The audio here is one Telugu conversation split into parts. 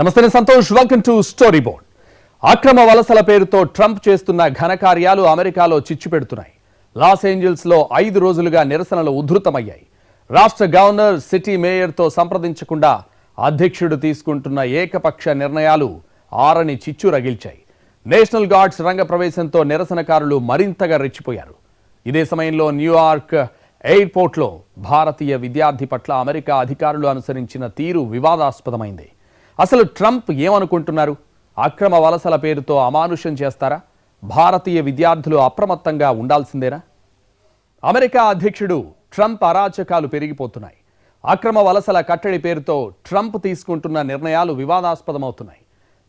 నమస్తే నేను Santosh. Welcome to story board అక్రమ వలసల పేరుతో ట్రంప్ చేస్తున్న ఘనకార్యాలు అమెరికాలో చిచ్చు పెడుతున్నాయి. లాస్ ఏంజల్స్లో ఐదు రోజులుగా నిరసనలు ఉధృతమయ్యాయి. రాష్ట్ర గవర్నర్ సిటీ మేయర్తో సంప్రదించకుండా అధ్యక్షుడు తీసుకుంటున్న ఏకపక్ష నిర్ణయాలు ఆరని చిచ్చు రగిల్చాయి. నేషనల్ గార్డ్స్ రంగ ప్రవేశంతో నిరసనకారులు మరింతగా రెచ్చిపోయారు. ఇదే సమయంలో న్యూయార్క్ ఎయిర్పోర్ట్లో భారతీయ విద్యార్థి పట్ల అమెరికా అధికారులు అనుసరించిన తీరు వివాదాస్పదమైంది. అసలు ట్రంప్ ఏమనుకుంటున్నారు? అక్రమ వలసల పేరుతో అమానుషం చేస్తారా? భారతీయ విద్యార్థులు అప్రమత్తంగా ఉండాల్సిందేనా? అమెరికా అధ్యక్షుడు ట్రంప్ అరాచకాలు పెరిగిపోతున్నాయి. అక్రమ వలసల కట్టడి పేరుతో ట్రంప్ తీసుకుంటున్న నిర్ణయాలు వివాదాస్పదమవుతున్నాయి.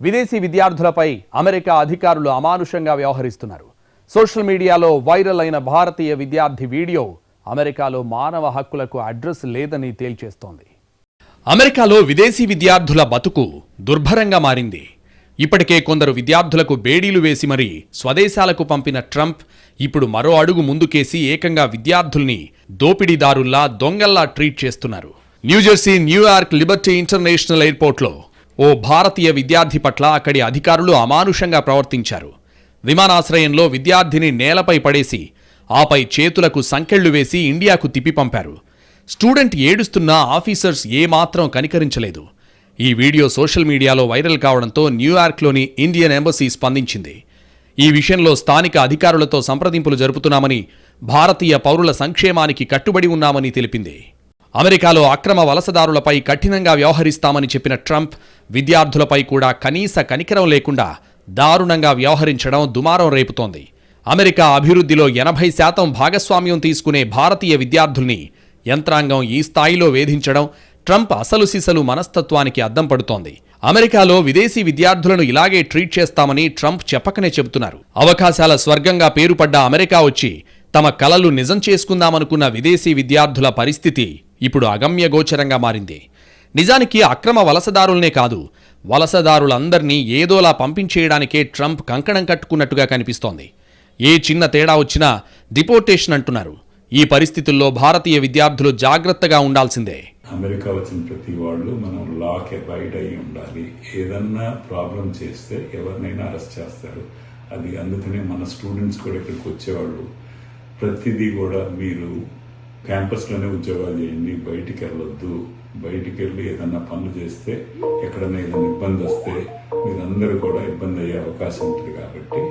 విదేశీ విద్యార్థులపై అమెరికా అధికారులు అమానుషంగా వ్యవహరిస్తున్నారు. సోషల్ మీడియాలో వైరల్ అయిన భారతీయ విద్యార్థి వీడియో అమెరికాలో మానవ హక్కులకు అడ్రస్ లేదని తేల్చేస్తోంది. అమెరికాలో విదేశీ విద్యార్థుల బతుకు దుర్భరంగా మారింది. ఇప్పటికే కొందరు విద్యార్థులకు బేడీలు వేసి మరీ స్వదేశాలకు పంపిన ట్రంప్ ఇప్పుడు మరో అడుగు ముందుకేసి ఏకంగా విద్యార్థుల్ని దోపిడీదారుల్లా దొంగల్లా ట్రీట్ చేస్తున్నారు. New Jersey New York Liberty International ఎయిర్పోర్ట్లో ఓ భారతీయ విద్యార్థి పట్ల అక్కడి అధికారులు అమానుషంగా ప్రవర్తించారు. విమానాశ్రయంలో విద్యార్థిని నేలపై పడేసి ఆపై చేతులకు సంకెళ్ళు వేసి ఇండియాకు తిప్పి పంపారు. స్టూడెంట్ ఏడుస్తున్నా ఆఫీసర్స్ ఏమాత్రం కనికరించలేదు. ఈ వీడియో సోషల్ మీడియాలో వైరల్ కావడంతో న్యూయార్క్లోని ఇండియన్ ఎంబసీ స్పందించింది. ఈ విషయంలో స్థానిక అధికారులతో సంప్రదింపులు జరుపుతున్నామని భారతీయ పౌరుల సంక్షేమానికి కట్టుబడి ఉన్నామని తెలిపింది. అమెరికాలో అక్రమ వలసదారులపై కఠినంగా వ్యవహరిస్తామని చెప్పిన ట్రంప్ విద్యార్థులపై కూడా కనీస కనికరం లేకుండా దారుణంగా వ్యవహరించడం దుమారం రేపుతోంది. అమెరికా అభివృద్ధిలో ఎనభై శాతం భాగస్వామ్యం తీసుకునే భారతీయ విద్యార్థుల్ని యంత్రాంగం ఈ స్థాయిలో వేధించడం ట్రంప్ అసలు సిసలు మనస్తత్వానికి అద్దం పడుతోంది. అమెరికాలో విదేశీ విద్యార్థులను ఇలాగే ట్రీట్ చేస్తామని ట్రంప్ చెప్పకనే చెబుతున్నారు. అవకాశాల స్వర్గంగా పేరుపడ్డ అమెరికా వచ్చి తమ కలలు నిజం చేసుకుందామనుకున్న విదేశీ విద్యార్థుల పరిస్థితి ఇప్పుడు అగమ్యగోచరంగా మారింది. నిజానికి అక్రమ వలసదారులనే కాదు వలసదారులందర్నీ ఏదోలా పంపించేయడానికే ట్రంప్ కంకణం కట్టుకున్నట్టుగా కనిపిస్తోంది. ఏ చిన్న తేడా వచ్చినా డిపోర్టేషన్ అంటున్నారు. ఈ పరిస్థితుల్లో భారతీయ విద్యార్థులు జాగ్రత్తగా ఉండాల్సిందే. అమెరికా వచ్చిన ప్రతి వాళ్ళు మనం లాక్ అబైడ్ అయి ఉండాలి. ఏదన్నా ప్రాబ్లం చేస్తే ఎవరినైనా అరెస్ట్ చేస్తారు. అది అందుకనే మన స్టూడెంట్స్ కూడా ఇక్కడికి వచ్చేవాళ్ళు. ప్రతిదీ కూడా మీరు క్యాంపస్లోనే ఉద్యోగాలు చేయండి బయటికి వెళ్ళొద్దు. బయటికి వెళ్ళి ఏదన్నా పనులు చేస్తే ఎక్కడైనా ఏదైనా ఇబ్బంది వస్తే మీరందరూ కూడా ఇబ్బంది అయ్యే అవకాశం ఉంటుంది కాబట్టి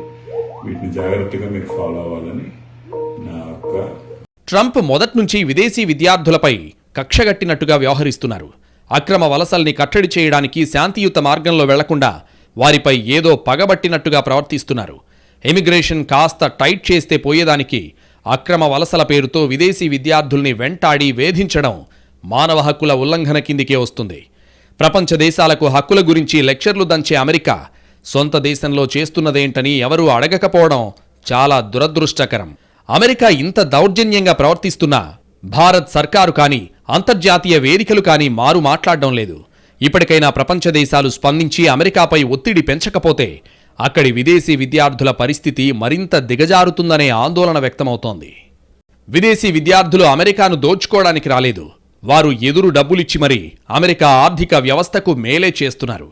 వీటిని జాగ్రత్తగా మీరు ఫాలో అవ్వాలని నా యొక్క ట్రంప్ మొదటి నుంచి విదేశీ విద్యార్థులపై కక్షగట్టినట్టుగా వ్యవహరిస్తున్నారు. అక్రమ వలసల్ని కట్టడి చేయడానికి శాంతియుత మార్గంలో వెళ్ళకుండా వారిపై ఏదో పగబట్టినట్టుగా ప్రవర్తిస్తున్నారు. ఎమిగ్రేషన్ కాస్త టైట్ చేస్తే పోయేదానికి అక్రమ వలసల పేరుతో విదేశీ విద్యార్థుల్ని వెంటాడి వేధించడం మానవ హక్కుల ఉల్లంఘన కిందికే వస్తుంది. ప్రపంచ దేశాలకు హక్కుల గురించి లెక్చర్లు దంచే అమెరికా సొంత దేశంలో చేస్తున్నదేంటని ఎవరూ అడగకపోవడం చాలా దురదృష్టకరం. అమెరికా ఇంత దౌర్జన్యంగా ప్రవర్తిస్తున్నా భారత్ సర్కారు కానీ అంతర్జాతీయ వేదికలు కానీ మారు మాట్లాడడం లేదు. ఇప్పటికైనా ప్రపంచ దేశాలు స్పందించి అమెరికాపై ఒత్తిడి పెంచకపోతే అక్కడి విదేశీ విద్యార్థుల పరిస్థితి మరింత దిగజారుతుందనే ఆందోళన వ్యక్తమవుతోంది. విదేశీ విద్యార్థులు అమెరికాను దోచుకోవడానికి రాలేదు. వారు ఎదురు డబ్బులిచ్చి మరీ అమెరికా ఆర్థిక వ్యవస్థకు మేలే చేస్తున్నారు.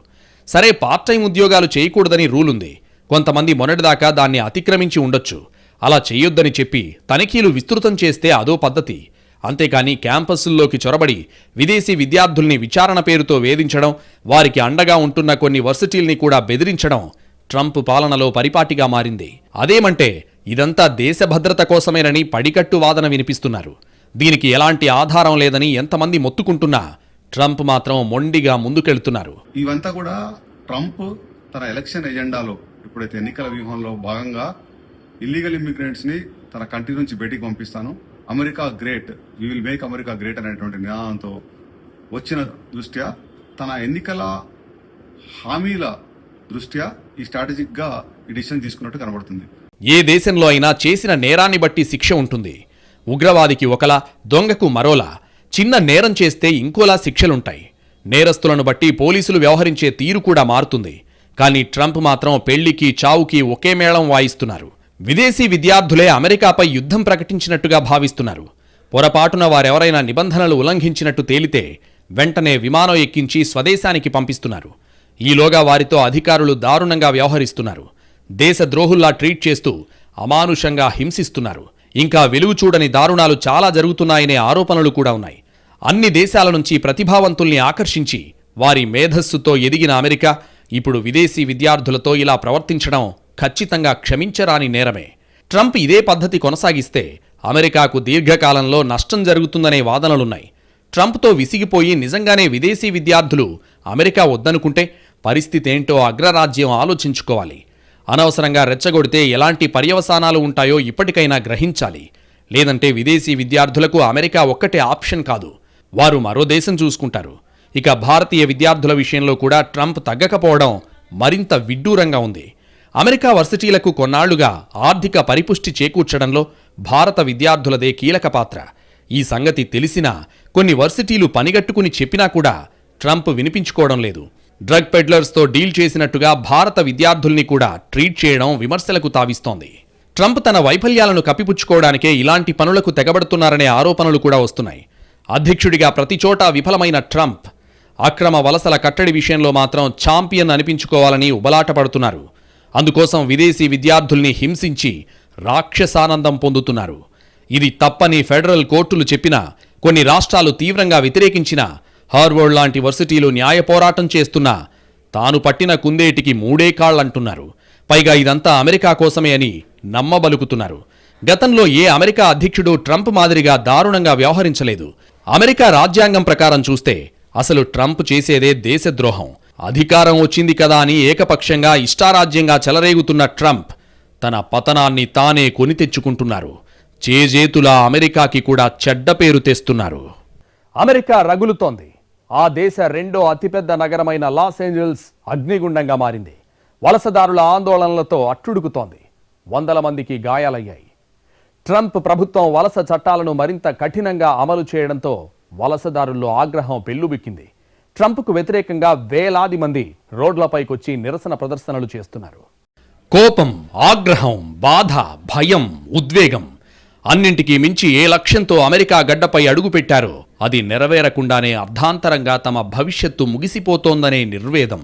సరే పార్ట్ టైం ఉద్యోగాలు చేయకూడదని రూలుంది. కొంతమంది మొన్నటిదాకా దాన్ని అతిక్రమించి ఉండొచ్చు. అలా చేయొద్దని చెప్పి తనిఖీలు విస్తృతం చేస్తే అదో పద్ధతి. అంతేకాని క్యాంపస్ల్లోకి చొరబడి విదేశీ విద్యార్థుల్ని విచారణ పేరుతో వేధించడం వారికి అండగా ఉంటున్న కొన్ని వర్సిటీల్ని కూడా బెదిరించడం ట్రంప్ పాలనలో పరిపాటిగా మారింది. అదేమంటే ఇదంతా దేశ భద్రత కోసమేనని పడికట్టు వాదన వినిపిస్తున్నారు. దీనికి ఎలాంటి ఆధారం లేదని ఎంతమంది మొత్తుకుంటున్నా ట్రంప్ మాత్రం మొండిగా ముందుకెళ్తున్నారు. ఇవంతా కూడా ట్రంప్ తన ఎలక్షన్ ఎజెండాలో ఇప్పుడైతే ఎన్నికల వ్యూహంలో భాగంగా ఇల్లీగల్ ఇమ్మిగ్రెంట్స్ని తన కంట్రీ నుంచి బయటికి పంపిస్తాను. America great. You will make America great అనేటువంటి నినాదంతో వచ్చిన దృష్ట్యా తన ఎన్నికల హామీల దృష్ట్యా ఈ స్ట్రాటజిక్గా ఈ డిసిషన్ తీసుకున్నట్టు కనబడుతుంది. ఏ దేశంలో అయినా చేసిన నేరాన్ని బట్టి శిక్ష ఉంటుంది. ఉగ్రవాదికి ఒకలా దొంగకు మరోలా. చిన్న నేరం చేస్తే ఇంకోలా శిక్షలుంటాయి. నేరస్తులను బట్టి పోలీసులు వ్యవహరించే తీరు కూడా మారుతుంది. కానీ ట్రంప్ మాత్రం పెళ్ళికి చావుకి ఒకే మేళం వాయిస్తున్నారు. విదేశీ విద్యార్థులే అమెరికాపై యుద్ధం ప్రకటించినట్టుగా భావిస్తున్నారు. పొరపాటున వారెవరైనా నిబంధనలు ఉల్లంఘించినట్టు తేలితే వెంటనే విమానం ఎక్కించి స్వదేశానికి పంపిస్తున్నారు. ఈలోగా వారితో అధికారులు దారుణంగా వ్యవహరిస్తున్నారు. దేశద్రోహుల్లా ట్రీట్ చేస్తూ అమానుషంగా హింసిస్తున్నారు. ఇంకా వెలుగు చూడని దారుణాలు చాలా జరుగుతున్నాయనే ఆరోపణలు కూడా ఉన్నాయి. అన్ని దేశాల నుంచి ప్రతిభావంతుల్ని ఆకర్షించి వారి మేధస్సుతో ఎదిగిన అమెరికా ఇప్పుడు విదేశీ విద్యార్థులతో ఇలా ప్రవర్తించడం ఖచ్చితంగా క్షమించరాని నేరమే. ట్రంప్ ఇదే పద్ధతి కొనసాగిస్తే అమెరికాకు దీర్ఘకాలంలో నష్టం జరుగుతుందనే వాదనలున్నాయి. ట్రంప్తో విసిగిపోయి నిజంగానే విదేశీ విద్యార్థులు అమెరికా వద్దనుకుంటే పరిస్థితి ఏంటో అగ్రరాజ్యం ఆలోచించుకోవాలి. అనవసరంగా రెచ్చగొడితే ఎలాంటి పర్యవసానాలు ఉంటాయో ఇప్పటికైనా గ్రహించాలి. లేదంటే విదేశీ విద్యార్థులకు అమెరికా ఒక్కటే ఆప్షన్ కాదు. వారు మరో దేశం చూసుకుంటారు. ఇక భారతీయ విద్యార్థుల విషయంలో కూడా ట్రంప్ తగ్గకపోవడం మరింత విడ్డూరంగా ఉంది. అమెరికా వర్సిటీలకు కొన్నాళ్ళుగా ఆర్థిక పరిపుష్టి చేకూర్చడంలో భారత విద్యార్థులదే కీలక పాత్ర. ఈ సంగతి తెలిసినా కొన్ని వర్సిటీలు పనిగట్టుకుని చెప్పినా కూడా ట్రంప్ వినిపించుకోవడం లేదు. డ్రగ్ పెడ్లర్స్తో డీల్ చేసినట్టుగా భారత విద్యార్థుల్ని కూడా ట్రీట్ చేయడం విమర్శలకు తావిస్తోంది. ట్రంప్ తన వైఫల్యాలను కప్పిపుచ్చుకోవడానికే ఇలాంటి పనులకు తెగబడుతున్నారనే ఆరోపణలు కూడా వస్తున్నాయి. అధ్యక్షుడిగా ప్రతిచోటా విఫలమైన ట్రంప్ అక్రమ వలసల కట్టడి విషయంలో మాత్రం ఛాంపియన్ అనిపించుకోవాలని ఉబలాట పడుతున్నారు అందుకోసం విదేశీ విద్యార్థుల్ని హింసించి రాక్షసానందం పొందుతున్నారు. ఇది తప్పని ఫెడరల్ కోర్టులు చెప్పినా కొన్ని రాష్ట్రాలు తీవ్రంగా వ్యతిరేకించిన హార్వర్డ్ లాంటి వర్సిటీలు న్యాయ పోరాటం చేస్తున్నా తాను పట్టిన కుందేటికి మూడే కాళ్ళంటున్నారు పైగా ఇదంతా అమెరికా కోసమే అని నమ్మబలుకుతున్నారు. గతంలో ఏ అమెరికా అధ్యక్షుడు ట్రంప్ మాదిరిగా దారుణంగా వ్యవహరించలేదు. అమెరికా రాజ్యాంగం ప్రకారం చూస్తే అసలు ట్రంప్ చేసేదే దేశద్రోహం. అధికారం వచ్చింది కదా అని ఏకపక్షంగా ఇష్టారాజ్యంగా చెలరేగుతున్న ట్రంప్ తన పతనాన్ని తానే కొని తెచ్చుకుంటున్నారు. చేజేతులా అమెరికాకి కూడా చెడ్డ పేరు తెస్తున్నారు. అమెరికా రగులుతోంది. ఆ దేశ రెండో అతిపెద్ద నగరమైన లాస్ ఏంజల్స్ అగ్నిగుండంగా మారింది. వలసదారుల ఆందోళనలతో అట్టుడుకుతోంది. వందల మందికి గాయాలయ్యాయి. ట్రంప్ ప్రభుత్వం వలస చట్టాలను మరింత కఠినంగా అమలు చేయడంతో వలసదారుల్లో ఆగ్రహం పెల్లుబిక్కింది ట్రంప్కు వ్యతిరేకంగా వేలాది మంది రోడ్లపైకొచ్చి నిరసన ప్రదర్శనలు చేస్తున్నారు. కోపం ఆగ్రహం బాధ భయం ఉద్వేగం అన్నింటికీ మించి ఏ లక్ష్యంతో అమెరికా గడ్డపై అడుగుపెట్టారో అది నెరవేరకుండానే అర్ధాంతరంగా తమ భవిష్యత్తు ముగిసిపోతోందనే నిర్వేదం.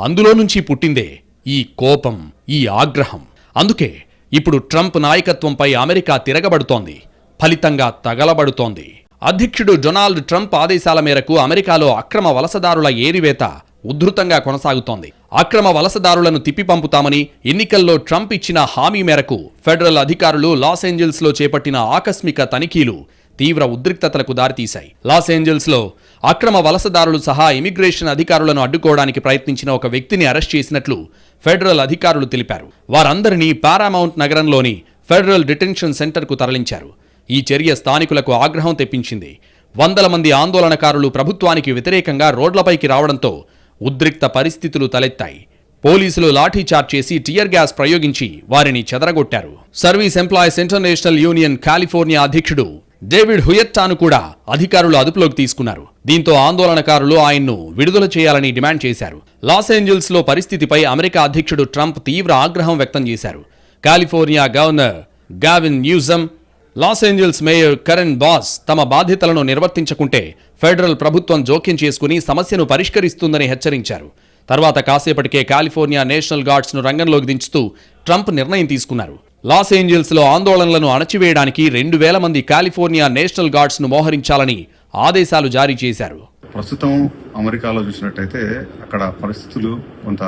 అందులో నుంచి పుట్టిందే ఈ కోపం ఈ ఆగ్రహం. అందుకే ఇప్పుడు ట్రంప్ నాయకత్వంపై అమెరికా తిరగబడుతోంది ఫలితంగా తగలబడుతోంది. అధ్యక్షుడు డొనాల్డ్ ట్రంప్ ఆదేశాల మేరకు అమెరికాలో అక్రమ వలసదారుల ఏరివేత ఉధృతంగా కొనసాగుతోంది. అక్రమ వలసదారులను తిప్పి పంపుతామని ఎన్నికల్లో ట్రంప్ ఇచ్చిన హామీ మేరకు ఫెడరల్ అధికారులు లాస్ ఏంజల్స్లో చేపట్టిన ఆకస్మిక తనిఖీలు తీవ్ర ఉద్రిక్తతలకు దారితీశాయి. లాస్ ఏంజల్స్లో అక్రమ వలసదారులు సహా ఇమిగ్రేషన్ అధికారులను అడ్డుకోవడానికి ప్రయత్నించిన ఒక వ్యక్తిని అరెస్ట్ చేసినట్లు ఫెడరల్ అధికారులు తెలిపారు. వారందరినీ పారామౌంట్ నగరంలోని ఫెడరల్ డిటెన్షన్ సెంటర్కు తరలించారు. ఈ చర్య స్థానికులకు ఆగ్రహం తెప్పించింది. వందల మంది ఆందోళనకారులు ప్రభుత్వానికి వ్యతిరేకంగా రోడ్లపైకి రావడంతో ఉద్రిక్త పరిస్థితులు తలెత్తాయి. పోలీసులు లాఠీచార్జ్ చేసి టియర్ గ్యాస్ ప్రయోగించి వారిని చెదరగొట్టారు. Service employees international union California అధ్యక్షుడు డేవిడ్ హుయెట్టాను కూడా అధికారులు అదుపులోకి తీసుకున్నారు. దీంతో ఆందోళనకారులు ఆయన్ను విడుదల చేయాలని డిమాండ్ చేశారు. లాస్ ఏంజల్స్లో పరిస్థితిపై అమెరికా అధ్యక్షుడు ట్రంప్ తీవ్ర ఆగ్రహం వ్యక్తం చేశారు. California governor Gavin Newsom Los Angeles mayor Karen Bass తమ బాధ్యతలను నిర్వర్తించకుంటే ఫెడరల్ ప్రభుత్వం జోక్యం చేసుకుని సమస్యను పరిష్కరిస్తుందని హెచ్చరించారు. తర్వాత కాసేపటికే కాలిఫోర్నియా నేషనల్ గార్డ్స్ను రంగంలోకి దించుతూ ట్రంప్ నిర్ణయం తీసుకున్నారు. లాస్ ఏంజల్స్లో ఆందోళనలను అణచివేయడానికి రెండు వేల మంది కాలిఫోర్నియా నేషనల్ గార్డ్స్ను మోహరించాలని ఆదేశాలు జారీ చేశారు. ప్రస్తుతం అమెరికాలో చూసినట్టయితే అక్కడ పరిస్థితులు కొంత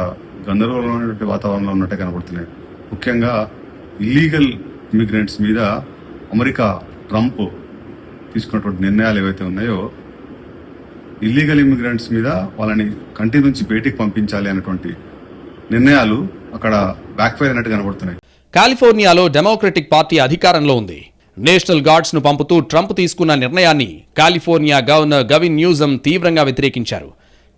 గందరగోళమైనటువంటి వాతావరణంలో ఉన్నట్టే కనబడుతున్నాయి. ముఖ్యంగా ఇల్లీగల్ ఇమిగ్రెంట్స్ మీద అమెరికా ట్రంప్ తీసుకున్నటువంటి నిర్ణయాలు ఏవైతే ఉన్నాయో ఇల్లీగల్ ఇమిగ్రెంట్స్ మీద వాళ్ళని కంటి నుంచి బయటికి పంపించాలి అనేటువంటి నిర్ణయాలు అక్కడ బ్యాక్ఫైర్ అయినట్టు కనబడుతున్నాయి. కాలిఫోర్నియాలో డెమోక్రటిక్ పార్టీ అధికారంలో ఉంది. నేషనల్ గార్డ్స్ను పంపుతూ ట్రంప్ తీసుకున్న నిర్ణయాన్ని కాలిఫోర్నియా గవర్నర్ గవిన్ న్యూజమ్ తీవ్రంగా వ్యతిరేకించారు.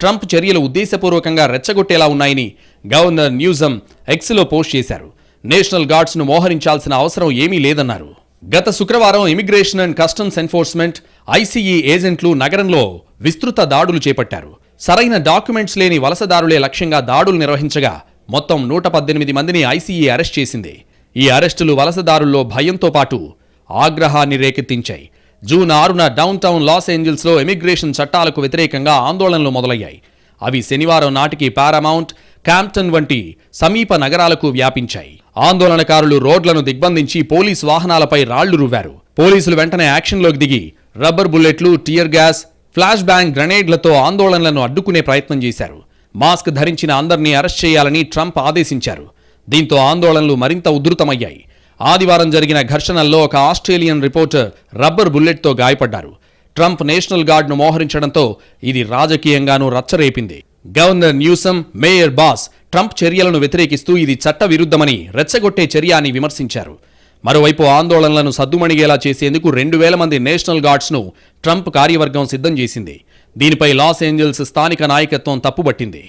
ట్రంప్ చర్యలు ఉద్దేశపూర్వకంగా రెచ్చగొట్టేలా ఉన్నాయని గవర్నర్ న్యూజమ్ ఎక్స్లో పోస్ట్ చేశారు. నేషనల్ గార్డ్స్ను మోహరించాల్సిన అవసరం ఏమీ లేదన్నారు. గత శుక్రవారం immigration and customs enforcement ICE ఏజెంట్లు నగరంలో విస్తృత దాడులు చేపట్టారు. సరైన డాక్యుమెంట్స్ లేని వలసదారులే లక్ష్యంగా దాడులు నిర్వహించగా మొత్తం నూట పద్దెనిమిది మందిని ఐసీఈ అరెస్ట్ చేసింది. ఈ అరెస్టులు వలసదారుల్లో భయంతో పాటు ఆగ్రహాన్ని రేకెత్తించాయి. జూన్ ఆరున డౌన్ టౌన్ లాస్ ఏంజల్స్లో ఇమిగ్రేషన్ చట్టాలకు వ్యతిరేకంగా ఆందోళనలు మొదలయ్యాయి. అవి శనివారం నాటికి పారామౌంట్ క్యాంప్టన్ వంటి సమీప నగరాలకు వ్యాపించాయి. ఆందోళనకారులు రోడ్లను దిగ్బంధించి పోలీస్ వాహనాలపై రాళ్ళు రువ్వారు. పోలీసులు వెంటనే యాక్షన్లోకి దిగి రబ్బర్ బుల్లెట్లు టియర్ గ్యాస్ ఫ్లాష్ బ్యాంగ్ గ్రెనేడ్లతో ఆందోళనలను అడ్డుకునే ప్రయత్నం చేశారు. మాస్క్ ధరించిన అందరినీ అరెస్ట్ చేయాలని ట్రంప్ ఆదేశించారు. దీంతో ఆందోళనలు మరింత ఉధృతమయ్యాయి. ఆదివారం జరిగిన ఘర్షణల్లో ఒక ఆస్ట్రేలియన్ రిపోర్టర్ రబ్బర్ బుల్లెట్తో గాయపడ్డారు. ట్రంప్ నేషనల్ గార్డ్ను మోహరించడంతో ఇది రాజకీయంగానూ రచ్చరేపింది. Governor Newsom mayor Bass Trump చర్యలను వ్యతిరేకిస్తూ ఇది చట్టవిరుద్ధమని రెచ్చగొట్టే చర్య అని విమర్శించారు. మరోవైపు ఆందోళనలను సద్దుమణిగేలా చేసేందుకు రెండు వేల మంది నేషనల్ గార్డ్స్ను ట్రంప్ కార్యవర్గం సిద్ధం చేసింది. దీనిపై లాస్ ఏంజల్స్ స్థానిక నాయకత్వం తప్పుబట్టింది.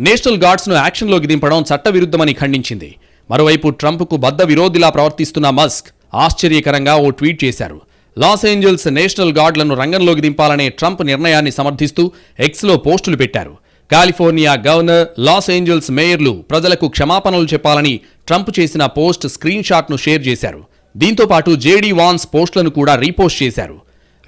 నేషనల్ గార్డ్స్ను యాక్షన్లోకి దింపడం చట్టవిరుద్ధమని ఖండించింది. మరోవైపు ట్రంప్కు బద్ద విరోధిలా ప్రవర్తిస్తున్న మస్క్ ఆశ్చర్యకరంగా ఓ ట్వీట్ చేశారు. లాస్ ఏంజల్స్ నేషనల్ గార్డులను రంగంలోకి దింపాలనే ట్రంప్ నిర్ణయాన్ని సమర్థిస్తూ ఎక్స్లో పోస్టులు పెట్టారు. కాలిఫోర్నియా గవర్నర్ లాస్ ఏంజల్స్ మేయర్లు ప్రజలకు క్షమాపణలు చెప్పాలని ట్రంప్ చేసిన పోస్ట్ స్క్రీన్ షాట్ను షేర్ చేశారు. దీంతో పాటు జేడీ వాన్స్ పోస్టులను కూడా రీపోస్ట్ చేశారు.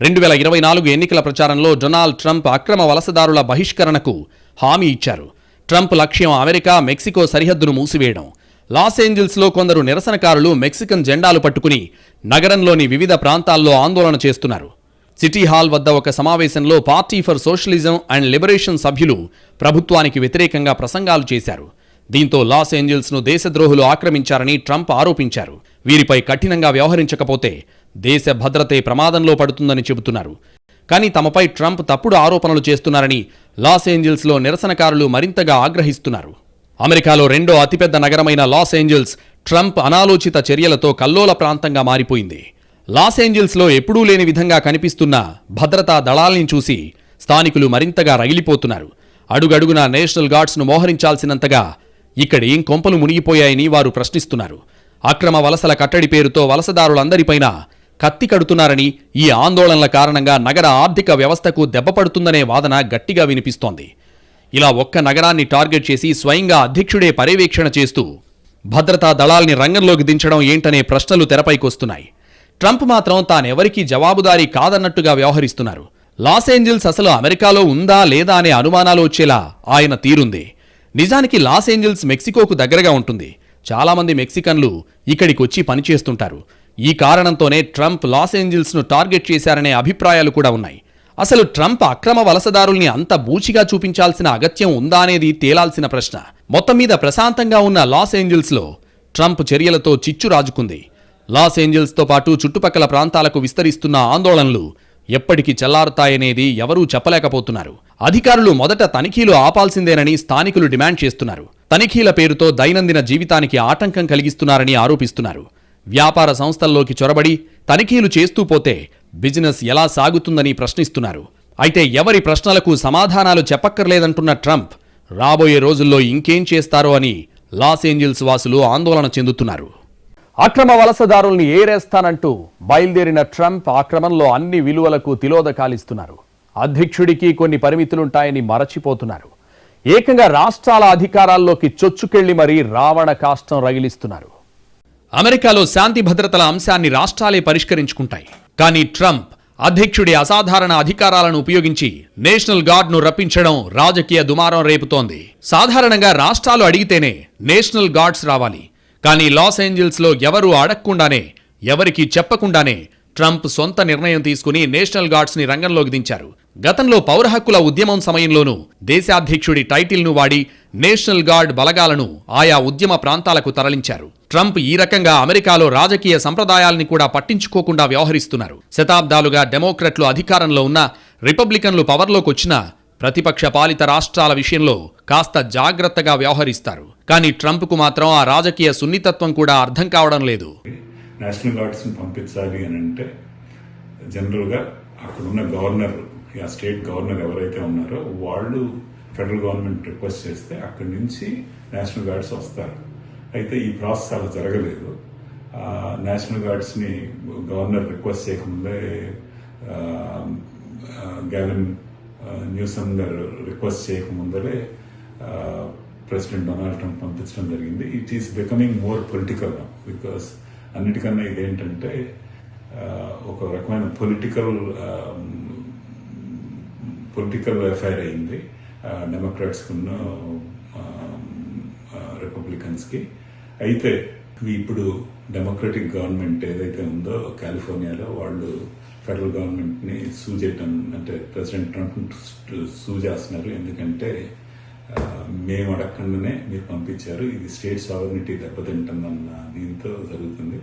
రెండు వేల ఇరవై నాలుగు ఎన్నికల ప్రచారంలో డొనాల్డ్ ట్రంప్ అక్రమ వలసదారుల బహిష్కరణకు హామీ ఇచ్చారు. ట్రంప్ లక్ష్యం అమెరికా మెక్సికో సరిహద్దును మూసివేయడం. లాస్ ఏంజల్స్లో కొందరు నిరసనకారులు మెక్సికన్ జెండాలు పట్టుకుని నగరంలోని వివిధ ప్రాంతాల్లో ఆందోళన చేస్తున్నారు. సిటీ హాల్ వద్ద ఒక సమావేశంలో party for socialism and liberation సభ్యులు ప్రభుత్వానికి వ్యతిరేకంగా ప్రసంగాలు చేశారు. దీంతో లాస్ ఏంజల్స్ను దేశద్రోహులు ఆక్రమించారని ట్రంప్ ఆరోపించారు. వీరిపై కఠినంగా వ్యవహరించకపోతే దేశ భద్రతే ప్రమాదంలో పడుతుందని చెబుతున్నారు. కానీ తమపై ట్రంప్ తప్పుడు ఆరోపణలు చేస్తున్నారని లాస్ ఏంజల్స్లో నిరసనకారులు మరింతగా ఆగ్రహిస్తున్నారు. అమెరికాలో రెండో అతిపెద్ద నగరమైన లాస్ ఏంజల్స్ ట్రంప్ అనాలోచిత చర్యలతో కల్లోల ప్రాంతంగా మారిపోయింది. లాస్ ఏంజల్స్లో ఎప్పుడూ లేని విధంగా కనిపిస్తున్న భద్రతా దళాల్ని చూసి స్థానికులు మరింతగా రగిలిపోతున్నారు. అడుగడుగునా నేషనల్ గార్డ్స్ను మోహరించాల్సినంతగా ఇక్కడేం కొంపలు మునిగిపోయాయని వారు ప్రశ్నిస్తున్నారు. అక్రమ వలసల కట్టడి పేరుతో వలసదారులందరిపైన కత్తి కడుతున్నారని ఈ ఆందోళనల కారణంగా నగర ఆర్థిక వ్యవస్థకు దెబ్బపడుతుందనే వాదన గట్టిగా వినిపిస్తోంది. ఇలా ఒక్క నగరాన్ని టార్గెట్ చేసి స్వయంగా అధ్యక్షుడే పర్యవేక్షణ చేస్తూ భద్రతా దళాల్ని రంగంలోకి దించడం ఏంటనే ప్రశ్నలు తెరపైకొస్తున్నాయి. ట్రంప్ మాత్రం తానెవరికీ జవాబుదారీ కాదన్నట్టుగా వ్యవహరిస్తున్నారు. లాస్ ఏంజిల్స్ అసలు అమెరికాలో ఉందా లేదా అనే అనుమానాలు వచ్చేలా ఆయన తీరుంది. నిజానికి లాస్ ఏంజిల్స్ మెక్సికోకు దగ్గరగా ఉంటుంది. చాలామంది మెక్సికన్లు ఇక్కడికి వచ్చి పనిచేస్తుంటారు. ఈ కారణంతోనే ట్రంప్ లాస్ ఏంజిల్స్ను టార్గెట్ చేశారనే అభిప్రాయాలు కూడా ఉన్నాయి. అసలు ట్రంప్ అక్రమ వలసదారుల్ని అంత బూచిగా చూపించాల్సిన అగత్యం ఉందా అనేది తేలాల్సిన ప్రశ్న. మొత్తం మీద ప్రశాంతంగా ఉన్న లాస్ ఏంజిల్స్లో ట్రంప్ చర్యలతో చిచ్చు రాజుకుంది. లాస్ ఏంజల్స్తో పాటు చుట్టుపక్కల ప్రాంతాలకు విస్తరిస్తున్న ఆందోళనలు ఎప్పటికి చల్లారుతాయనేది ఎవరూ చెప్పలేకపోతున్నారు. అధికారులు మొదట తనిఖీలు ఆపాల్సిందేనని స్థానికులు డిమాండ్ చేస్తున్నారు. తనిఖీల పేరుతో దైనందిన జీవితానికి ఆటంకం కలిగిస్తున్నారని ఆరోపిస్తున్నారు. వ్యాపార సంస్థల్లోకి చొరబడి తనిఖీలు చేస్తూ పోతే బిజినెస్ ఎలా సాగుతుందని ప్రశ్నిస్తున్నారు. అయితే ఎవరి ప్రశ్నలకు సమాధానాలు చెప్పక్కర్లేదంటున్న ట్రంప్ రాబోయే రోజుల్లో ఇంకేం చేస్తారో అని లాస్ ఏంజల్స్ వాసులు ఆందోళన చెందుతున్నారు. అక్రమ వలసదారుల్ని ఏరేస్తానంటూ బయలుదేరిన ట్రంప్ ఆక్రమంలో అన్ని విలువలకు తిలోదకాలిస్తున్నారు అధ్యక్షుడికి కొన్ని పరిమితులుంటాయని మరచిపోతున్నారు. ఏకంగా రాష్ట్రాల అధికారాల్లోకి చొచ్చుకెళ్ళి మరీ రావణ కాష్టం రగిలిస్తున్నారు. అమెరికాలో శాంతి భద్రతల అంశాన్ని రాష్ట్రాలే పరిష్కరించుకుంటాయి. కానీ ట్రంప్ అధ్యక్షుడి అసాధారణ అధికారాలను ఉపయోగించి నేషనల్ గార్డ్ను రప్పించడం రాజకీయ దుమారం రేపుతోంది. సాధారణంగా రాష్ట్రాలు అడిగితేనే నేషనల్ గార్డ్స్ రావాలి. కానీ లాస్ ఏంజల్స్లో ఎవరూ అడగకుండానే ఎవరికీ చెప్పకుండానే ట్రంప్ సొంత నిర్ణయం తీసుకుని నేషనల్ గార్డ్స్ని రంగంలోకి దించారు. గతంలో పౌర హక్కుల ఉద్యమం సమయంలోనూ దేశాధ్యక్షుడి టైటిల్ను వాడి నేషనల్ గార్డ్ బలగాలను ఆయా ఉద్యమ ప్రాంతాలకు తరలించారు. ట్రంప్ ఈ రకంగా అమెరికాలో రాజకీయ సంప్రదాయాల్ని కూడా పట్టించుకోకుండా వ్యవహరిస్తున్నారు. శతాబ్దాలుగా డెమోక్రట్లు అధికారంలో ఉన్న రిపబ్లికన్లు పవర్లోకి వచ్చినా ప్రతిపక్ష పాలిత రాష్ట్రాల విషయంలో కాస్త జాగ్రత్తగా వ్యవహరిస్తారు. కానీ ట్రంప్కు మాత్రం ఆ రాజకీయ సున్నితత్వం కూడా అర్థం కావడం లేదు. నేషనల్ గార్డ్స్ని పంపించాలి అని అంటే జనరల్గా అక్కడున్న గవర్నర్ ఆ స్టేట్ గవర్నర్ ఎవరైతే ఉన్నారో వాళ్ళు ఫెడరల్ గవర్నమెంట్ రిక్వెస్ట్ చేస్తే అక్కడి నుంచి నేషనల్ గార్డ్స్ వస్తారు. అయితే ఈ ప్రాసెస్ అలా జరగలేదు. నేషనల్ గార్డ్స్ని గవర్నర్ రిక్వెస్ట్ చేయకముందే ఆ, గ్యావిన్ న్యూసమ్ గారు రిక్వెస్ట్ చేయక ముందరే ప్రెసిడెంట్ డొనాల్డ్ ట్రంప్ పంపించడం జరిగింది. It is becoming more political because అన్నిటికన్నా ఇదేంటంటే ఒక రకమైన పొలిటికల్ పొలిటికల్ ఎఫైర్ అయింది. డెమోక్రాట్స్కున్న రిపబ్లికన్స్కి అయితే ఇప్పుడు డెమోక్రటిక్ గవర్నమెంట్ ఏదైతే ఉందో కాలిఫోర్నియాలో వాళ్ళు ఫెడరల్ గవర్నమెంట్ని సూ చేయటం అంటే ప్రెసిడెంట్ ట్రంప్ సూ చేస్తున్నారు. ఎందుకంటే మేము అడగకుండానే మీరు పంపించారు. ఇది స్టేట్ సావర్నిటీ దెబ్బతింటుందన్న దీంతో జరుగుతుంది.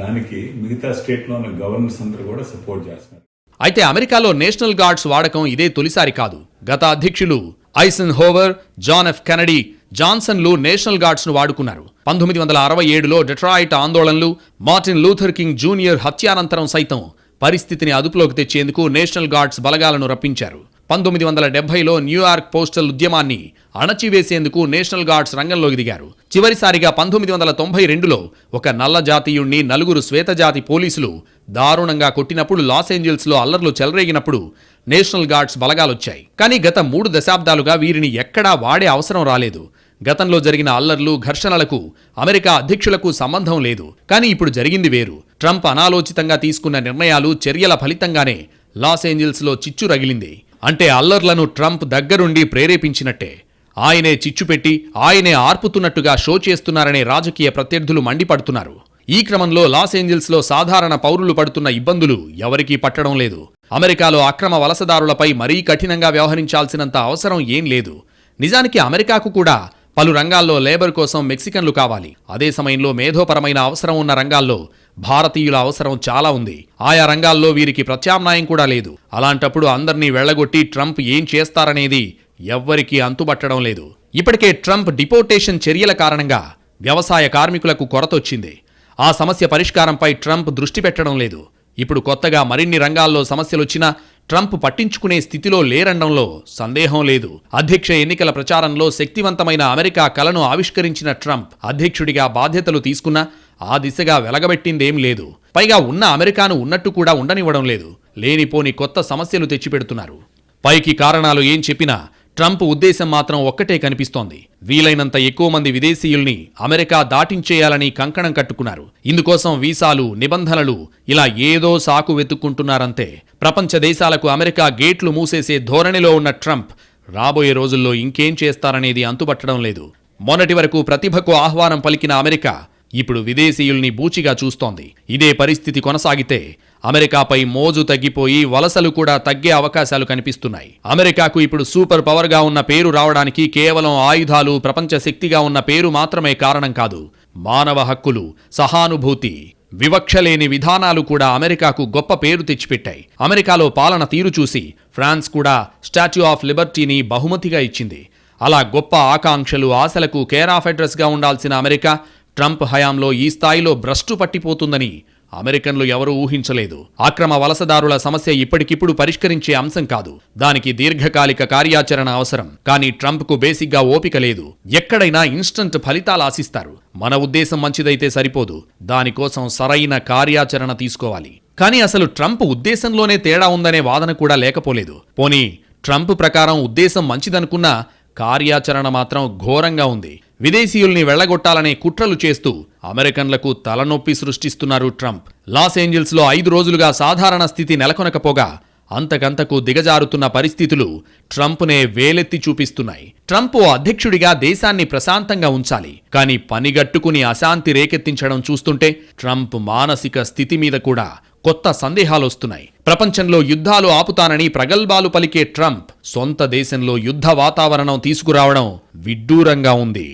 దానికి మిగతా స్టేట్లో ఉన్న గవర్నర్స్ అందరూ కూడా సపోర్ట్ చేస్తున్నారు. అయితే అమెరికాలో నేషనల్ గార్డ్స్ వాడకం ఇదే తొలిసారి కాదు. గత అధ్యక్షులు Eisenhower John F Kennedy జాన్సన్లు నేషనల్ గార్డ్స్ను వాడుకున్నారు. పంతొమ్మిది వందల అరవై ఏడులో డెట్రాయిట్ ఆందోళనలు మార్టిన్ లూథర్ కింగ్ జూనియర్ హత్యానంతరం సైతం పరిస్థితిని అదుపులోకి తెచ్చేందుకు నేషనల్ గార్డ్స్ బలగాలను రప్పించారు. పంతొమ్మిది వందల డెబ్బైలో న్యూయార్క్ పోస్టల్ ఉద్యమాన్ని అణచివేసేందుకు నేషనల్ గార్డ్స్ రంగంలోకి దిగారు. చివరిసారిగా పంతొమ్మిది వందల తొంభై రెండులో ఒక నల్ల జాతీయుణ్ణి నలుగురు శ్వేతజాతి పోలీసులు దారుణంగా కొట్టినప్పుడు లాస్ ఏంజల్స్లో అల్లర్లు చెలరేగినప్పుడు నేషనల్ గార్డ్స్ బలగాలొచ్చాయి. కానీ గత మూడు దశాబ్దాలుగా వీరిని ఎక్కడా వాడే అవసరం రాలేదు. గతంలో జరిగిన అల్లర్లు ఘర్షణలకు అమెరికా అధ్యక్షులకు సంబంధం లేదు. కానీ ఇప్పుడు జరిగింది వేరు. ట్రంప్ అనాలోచితంగా తీసుకున్న నిర్ణయాలు చర్యల ఫలితంగానే లాస్ ఏంజల్స్లో చిచ్చు రగిలింది. అంటే అల్లర్లను ట్రంప్ దగ్గరుండి ప్రేరేపించినట్టే. ఆయనే చిచ్చు పెట్టి ఆయనే ఆర్పుతున్నట్టుగా షో చేస్తున్నారనే రాజకీయ ప్రత్యర్థులు మండిపడుతున్నారు. ఈ క్రమంలో లాస్ ఏంజల్స్లో సాధారణ పౌరులు పడుతున్న ఇబ్బందులు ఎవరికీ పట్టడం లేదు. అమెరికాలో అక్రమ వలసదారులపై మరీ కఠినంగా వ్యవహరించాల్సినంత అవసరం ఏం లేదు. నిజానికి అమెరికాకు కూడా పలు రంగాల్లో లేబర్ కోసం మెక్సికన్లు కావాలి. అదే సమయంలో మేధోపరమైన అవసరం ఉన్న రంగాల్లో భారతీయుల అవసరం చాలా ఉంది. ఆయా రంగాల్లో వీరికి ప్రత్యామ్నాయం కూడా లేదు. అలాంటప్పుడు అందర్నీ వెళ్ళగొట్టి ట్రంప్ ఏం చేస్తారనేది ఎవ్వరికీ అంతుబట్టడం లేదు. ఇప్పటికే ట్రంప్ డిపోర్టేషన్ చర్యల కారణంగా వ్యవసాయ కార్మికులకు కొరతొచ్చింది. ఆ సమస్య పరిష్కారంపై ట్రంప్ దృష్టి పెట్టడం లేదు. ఇప్పుడు కొత్తగా మరిన్ని రంగాల్లో సమస్యలొచ్చినా ట్రంప్ పట్టించుకునే స్థితిలో లేరనడంలో సందేహం లేదు. అధ్యక్ష ఎన్నికల ప్రచారంలో శక్తివంతమైన అమెరికా కలను ఆవిష్కరించిన ట్రంప్ అధ్యక్షుడిగా బాధ్యతలు తీసుకున్నా ఆ దిశగా వెలగబెట్టిందేం లేదు. పైగా ఉన్న అమెరికాను ఉన్నట్టు కూడా ఉండనివ్వడం లేదు. లేనిపోని కొత్త సమస్యలు తెచ్చిపెడుతున్నారు. పైకి కారణాలు ఏం చెప్పినా ట్రంప్ ఉద్దేశం మాత్రం ఒక్కటే కనిపిస్తోంది. వీలైనంత ఎక్కువ మంది విదేశీయుల్ని అమెరికా దాటించేయాలని కంకణం కట్టుకున్నారు. ఇందుకోసం వీసాలు నిబంధనలు ఇలా ఏదో సాకు వెతుక్కుంటున్నారంతే. ప్రపంచ దేశాలకు అమెరికా గేట్లు మూసేసే ధోరణిలో ఉన్న ట్రంప్ రాబోయే రోజుల్లో ఇంకేం చేస్తారనేది అంతుపట్టడం లేదు. మొన్నటి వరకు ప్రతిభకు ఆహ్వానం పలికిన అమెరికా ఇప్పుడు విదేశీయుల్ని బూచిగా చూస్తోంది. ఇదే పరిస్థితి కొనసాగితే అమెరికాపై మోజు తగ్గిపోయి వలసలు కూడా తగ్గే అవకాశాలు కనిపిస్తున్నాయి. అమెరికాకు ఇప్పుడు సూపర్ పవర్గా ఉన్న పేరు రావడానికి కేవలం ఆయుధాలు ప్రపంచ శక్తిగా ఉన్న పేరు మాత్రమే కారణం కాదు. మానవ హక్కులు సహానుభూతి వివక్షలేని విధానాలు కూడా అమెరికాకు గొప్ప పేరు తెచ్చిపెట్టాయి. అమెరికాలో పాలన తీరు చూసి ఫ్రాన్స్ కూడా స్టాచ్యూ ఆఫ్ లిబర్టీని బహుమతిగా ఇచ్చింది. అలా గొప్ప ఆకాంక్షలు ఆశలకు కేర్ ఆఫ్ అడ్రస్గా ఉండాల్సిన అమెరికా ట్రంప్ హయాంలో ఈ స్థాయిలో భ్రష్టు పట్టిపోతుందని అమెరికన్లు ఎవరూ ఊహించలేదు. అక్రమ వలసదారుల సమస్య ఇప్పటికిప్పుడు పరిష్కరించే అంశం కాదు. దానికి దీర్ఘకాలిక కార్యాచరణ అవసరం. కానీ ట్రంప్కు బేసిక్గా ఓపిక లేదు. ఎక్కడైనా ఇన్స్టంట్ ఫలితాలు ఆశిస్తారు. మన ఉద్దేశం మంచిదైతే సరిపోదు. దానికోసం సరైన కార్యాచరణ తీసుకోవాలి. కానీ అసలు ట్రంప్ ఉద్దేశంలోనే తేడా ఉందనే వాదన కూడా లేకపోలేదు. పోనీ ట్రంప్ ప్రకారం ఉద్దేశం మంచిదనుకున్నా కార్యాచరణ మాత్రం ఘోరంగా ఉంది. విదేశీయుల్ని వెళ్ళగొట్టాలనే కుట్రలు చేస్తూ అమెరికన్లకు తలనొప్పి సృష్టిస్తున్నారు ట్రంప్. లాస్ ఏంజల్స్లో ఐదు రోజులుగా సాధారణ స్థితి నెలకొనకపోగా అంతకంతకు దిగజారుతున్న పరిస్థితులు ట్రంప్నే వేలెత్తి చూపిస్తున్నాయి. ట్రంప్ అధ్యక్షుడిగా దేశాన్ని ప్రశాంతంగా ఉంచాలి. కానీ పనిగట్టుకుని అశాంతి రేకెత్తించడం చూస్తుంటే ట్రంప్ మానసిక స్థితి మీద కూడా కొత్త సందేహాలు వస్తున్నాయి ప్రపంచంలో యుద్ధాలు ఆపుతానని ప్రగల్భాలు పలికే ట్రంప్ సొంత దేశంలో యుద్ధ వాతావరణం తీసుకురావడం విడ్డూరంగా ఉంది.